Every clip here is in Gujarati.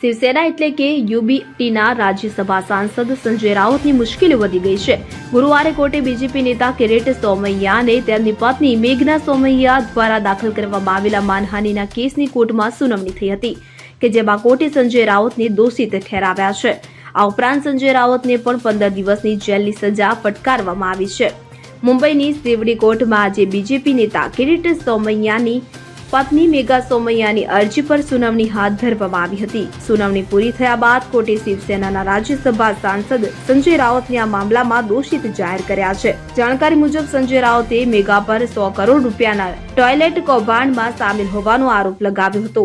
શિવસેના એટલે કે યુબીટીના રાજ્યસભા સાંસદ સંજય રાઉતની મુશ્કેલી વધી ગઈ છે. ગુરુવારે કોર્ટે બીજેપી નેતા કિરીટ સોમૈયાને તેમની પત્ની મેઘના સોમૈયા દ્વારા દાખલ કરવામાં આવેલા માનહાનિના કેસની કોર્ટમાં સુનાવણી થઈ હતી, કે જેમાં કોર્ટે સંજય રાઉતને દોષિત ઠેરાવ્યા છે. આ ઉપરાંત સંજય રાઉતને પણ પંદર દિવસની જેલની સજા ફટકારવામાં આવી છે. મુંબઈની સેવડી કોર્ટમાં આજે બીજેપી નેતા કિરીટ સોમૈયાની પત્ની મેઘા સોમૈયાની અરજી પર સુનાવણી હાથ ધરવામાં આવી હતી. સુનાવણી પૂરી થયા બાદ કોર્ટે શિવસેનાના રાજ્યસભા સાંસદ સંજય રાઉતને આ મામલામાં દોષિત જાહેર કર્યા છે. જાણકારી મુજબ સંજય રાઉતે મેઘા પર સો કરોડ રૂપિયાના ટોયલેટ કૌભાંડમાં સામેલ હોવાનો આરોપ લગાવ્યો હતો.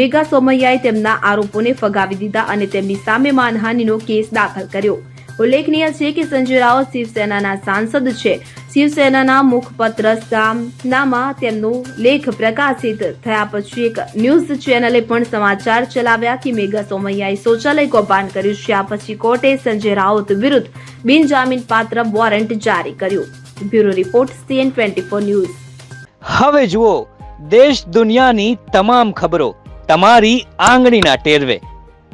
મેઘા સોમૈયાએ તેમના આરોપોને ફગાવી દીધા અને તેમની સામે માનહાનિનો કેસ દાખલ કર્યો. ઉલ્લેખનીય છે કે સંજય રાવત શિવસેનાના સાંસદ છે. શિવસેનાના મુખપત્ર સામનામાં તેમનો લેખ પ્રકાશિત થયા પછી એક ન્યૂઝ ચેનલે પણ સમાચાર ચલાવ્યા કે મેઘા સોમૈયાએ શૌચાલય કૌભાંડ કર્યું છે. આ પછી કોર્ટે સંજય રાઉત વિરુદ્ધ બિનજામીન પાત્ર વોરંટ જારી કર્યું. Bureau report CN twenty four news. હવે જુઓ, દેશ દુનિયાની તમામ ખબરો તમારી આંગળીના ટેરવે.